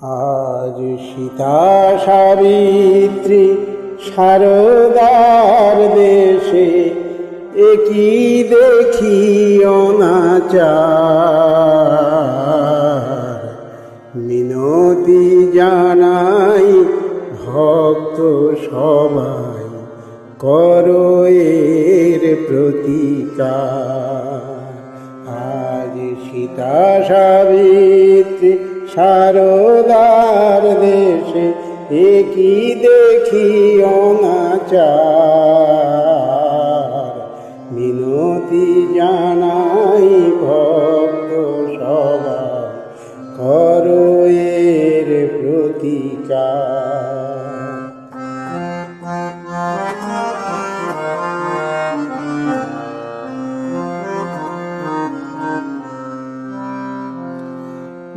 আজ সীতা সাবিত্রী শারদার দেশে একই দেখি অনাচার মিনতি জানাই ভক্ত সবাই, করো এর প্রতিকার। আজ সীতা সাবিত্রী শারদার দেশে একই দেখি অনাচার মিনতি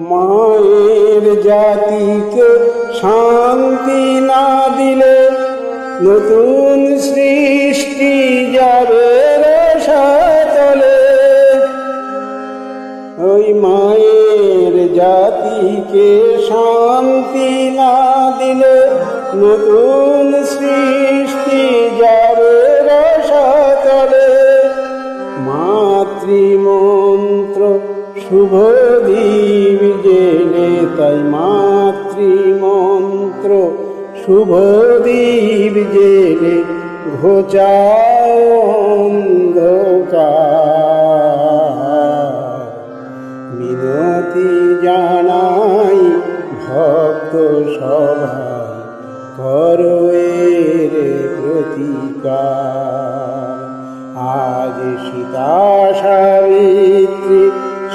মায়ের জাতিকে শান্তি না দিলে নতুন সৃষ্টি যাবে রসাতলে ওই মায়ের জাতিকে শান্তি না দিলে নতুন সৃষ্টি যাবে রসাতলে মাতৃমন্ত্র শুভ দিব জেলে তাই মাতৃমন্ত্র। শুভ দিব জেলে অন্ধকার। মিনতি জানাই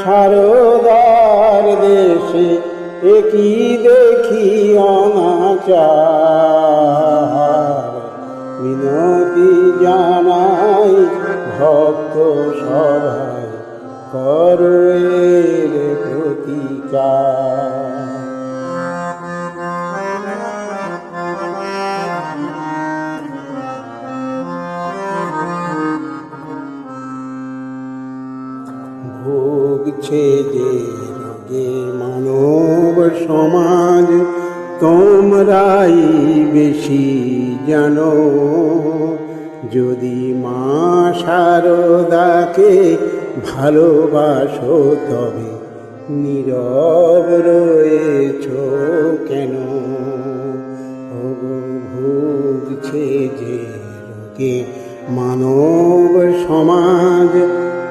শারদার দেশে একই দেখি অনাচার বিনতি জানাই ভক্ত সভায় করো এর প্রতিকার। রোগে মানব সমাজ তোমরাই বেশি জানো। যদি মা শারদাকে ভালোবাসো তবে নীরব রয়েছ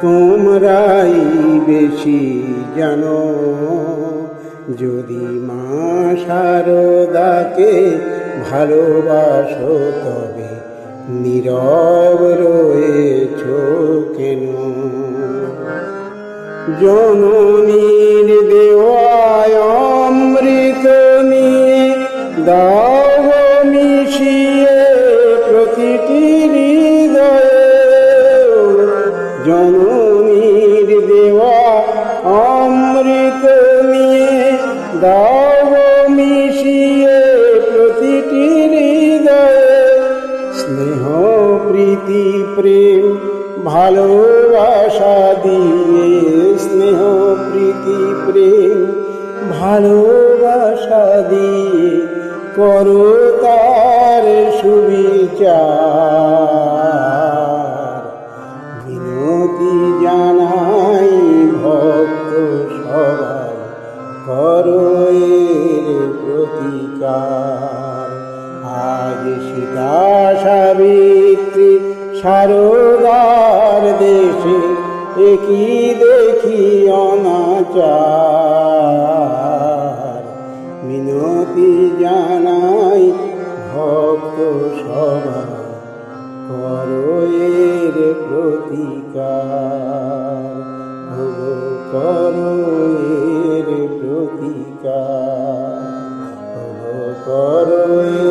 তোমরাই বেশি জানো। যদি মা শারদাকে ভালোবাসো, তবে নীরব রয়েছ কেন? জননীর দেওয়ায় অমৃত নিয়ে দাও মিশিয়ে প্রতিটি হৃদয়ে জননীর দেওয়া অমৃত নিয়ে দাও মিশিয়ে প্রতিটি হৃদয়ে। স্নেহ, প্রীতি, প্রেম, ভালোবাসা দিয়ে স্নেহ, প্রীতি, প্রেম, ভালোবাসা দিয়ে করো তার সুবিচার। সাবিত্রী, সারদার দেশে একই দেখি অনাচার। মিনতি জানাই ভক্ত সভা করয়ের প্রতিকার। করয়ের প্রতিকার। করয়ে